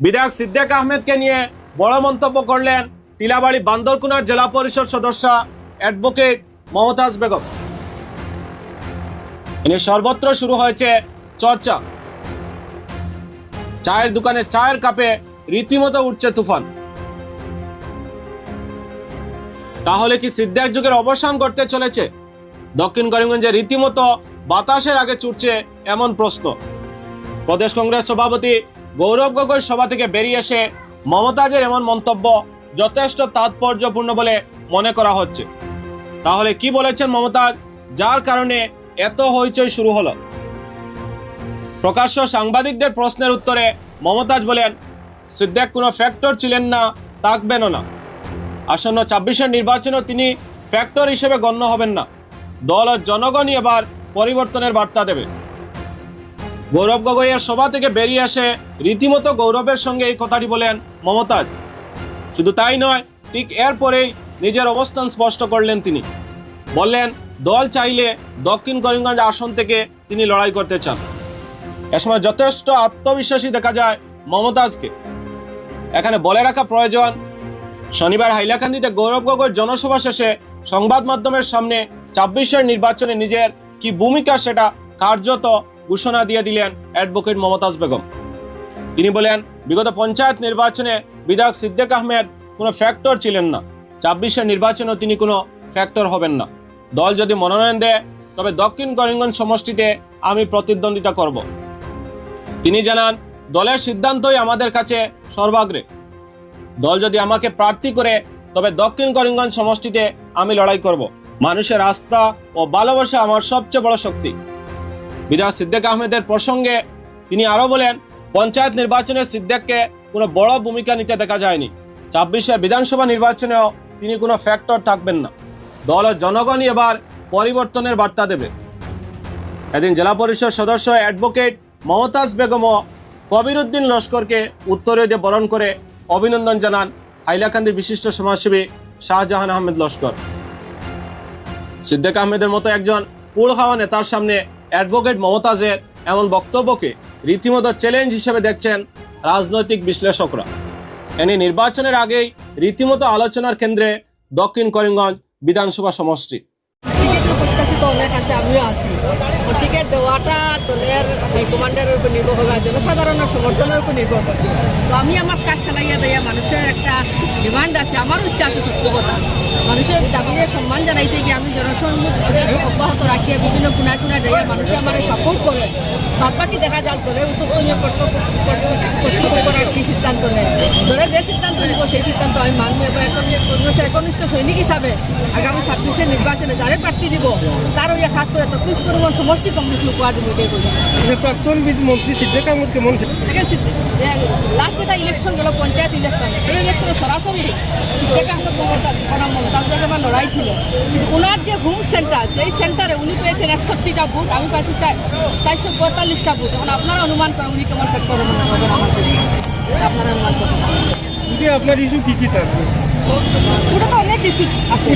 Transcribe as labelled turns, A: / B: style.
A: বিধায়ক সিদ্দেক আহমেদকে নিয়ে বড় মন্তব্য করলেন টিলাবাড়ি বান্দরকুনার জেলা পরিষদ সদস্য অ্যাডভোকেট মমতাজ বেগম। এনে সর্বত্র শুরু হয়েছে চর্চা। চায়ের দোকানে চায়ের কাপে রীতিমতো উঠছে তুফান। তাহলে কি সিদ্দিক যুগের অবসান করতে চলেছে? দক্ষিণ করিমগঞ্জে রীতিমতো বাতাসের আগে ছুটছে এমন প্রশ্ন। প্রদেশ কংগ্রেস সভাপতি গৌরব গগৈ সভা থেকে বেরিয়ে এসে মমতাজের এমন মন্তব্য যথেষ্ট তাৎপর্যপূর্ণ বলে মনে করা হচ্ছে। তাহলে কি বলেছেন মমতাজ? যার কারণে এত হইচই শুরু হলো। প্রকাশ্য সাংবাদিকদের প্রশ্নের উত্তরে মমতাজ বলেন সিদ্দিক কোনো ফ্যাক্টর ছিলেন না, থাকবেনও না। আসন্ন ছাব্বিশের নির্বাচনেও তিনি ফ্যাক্টর হিসেবে গণ্য হবেন না। দল ও জনগণই এবার পরিবর্তনের বার্তা দেবে। গৌরব গগৈয়ের সভা থেকে বেরিয়ে আসে রীতিমতো গৌরবের সঙ্গে এই কথাটি বলেন মমতাজ। শুধু তাই নয়, ঠিক এরপরেই নিজের অবস্থান স্পষ্ট করলেন তিনি। বললেন, দল চাইলে দক্ষিণ করিমগঞ্জ আসন থেকে তিনি লড়াই করতে চান। এ সময় যথেষ্ট আত্মবিশ্বাসী দেখা যায় মমতাজকে। এখানে বলে রাখা প্রয়োজন, শনিবার হাইলাকান্দিতে গৌরব গগৈর জনসভা শেষে সংবাদ মাধ্যমের সামনে ছাব্বিশের নির্বাচনে নিজের কি ভূমিকা সেটা কার্যত ঘোষণা দিয়ে দিলেন অ্যাডভোকেট মমতাজ বেগম। তিনি বলেন, বিগত পঞ্চায়েত নির্বাচনে বিধায়ক সিদ্দিক আহমেদ কোনো ফ্যাক্টর ছিলেন না। ছাব্বিশের নির্বাচনেও তিনি কোনো ফ্যাক্টর হবেন না। দল যদি মনোনয়ন দেয়, তবে দক্ষিণ করিমগঞ্জ সমষ্টিতে আমি প্রতিদ্বন্দ্বিতা করব। তিনি জানান, দলের সিদ্ধান্তই আমাদের কাছে সর্বাগ্রে। দল যদি আমাকে প্রার্থী করে, তবে দক্ষিণ করিমগঞ্জ সমষ্টিতে আমি লড়াই করব। মানুষের আস্থা ও ভালোবাসা আমার সবচেয়ে বড় শক্তি। বিধায়ক সিদ্দিক আহমেদের প্রসঙ্গে তিনি আরও বলেন, পঞ্চায়েত নির্বাচনে সিদ্দেককে কোনো বড় ভূমিকা নিতে দেখা যায়নি। ছাব্বিশে বিধানসভা নির্বাচনেও তিনি কোনো ফ্যাক্টর থাকবেন না। দল ও জনগণই এবার পরিবর্তনের বার্তা দেবে। এদিন জেলা পরিষদ সদস্য অ্যাডভোকেট মমতাজ বেগমও কবির উদ্দিন লস্করকে উত্তরে দিয়ে বরণ করে অভিনন্দন জানান হাইলাকান্দির বিশিষ্ট সমাজসেবী শাহজাহান আহমেদ লস্কর। সিদ্দেক আহমেদের মতো একজন পুল হাওয়া নেতার সামনে অ্যাডভোকেট মমতাজের এমন বক্তব্যকে রীতিমতো চ্যালেঞ্জ হিসেবে দেখছেন রাজনৈতিক বিশ্লেষকরা। এনে নির্বাচনের আগেই রীতিমতো আলোচনার কেন্দ্রে দক্ষিণ করিমগঞ্জ বিধানসভা সমষ্টি।
B: প্রত্যাশিত অনেক আছে, আমিও আছি। টিকিট দেওয়াটা দলের হাইকমান্ডের উপর নির্ভর হবে জনসাধারণের সমর্থনের উপর নির্ভর করবে তো আমি আমার কাজ চালাইয়া দেয়া মানুষের একটা ডিমান্ড আছে আমার ইচ্ছা আছে সত্য কথা মানুষের দাবিতে সম্মান জানাইতে গিয়ে আমি জনসংযোগ অব্যাহত রাখিয়া বিভিন্ন কোনায় কোনায় যাইয়া মানুষে আমার সাপোর্ট করে। বাদ বাকি দেখা যাক দলের উচ্চস্তনীয় কর্তব্য কর্তৃপক্ষরা কি সিদ্ধান্ত নেয়। দলে যে সিদ্ধান্ত নিব সেই সিদ্ধান্ত আমি মানব এবং কংগ্রেসের একনিষ্ঠ সৈনিক হিসাবে আগামী ছাব্বিশের নির্বাচনে যারে প্রার্থী দিব তার ওই খাস করে সুন্দরবন সমষ্টি কংগ্রেস উপহার দিব এটাই বলি
C: যে প্রাক্তন মন্ত্রী সিদ্দিক আহমদ কেমন
B: লাস্ট যেটা ইলেকশন গেল পঞ্চায়েত ইলেকশন এই ইলেকশনে সরাসরি সিদ্দিক আহমদ বনাম লড়াই ছিল। কিন্তু ওনার যে হোম সেন্টার সেই সেন্টারে উনি পেয়েছেন একষট্টিটা ভোট আমি পাইছি চার- চারশো পঁয়তাল্লিশটা বুথ এখন আপনারা অনুমান করেন উনি কেমন ফেক্টর হবেন আমার আপনারা অনুমান করেন।
C: আপনার ইস্যু কি কি থাকবে?
B: ওটা তো অনেক ইস্যু আছে।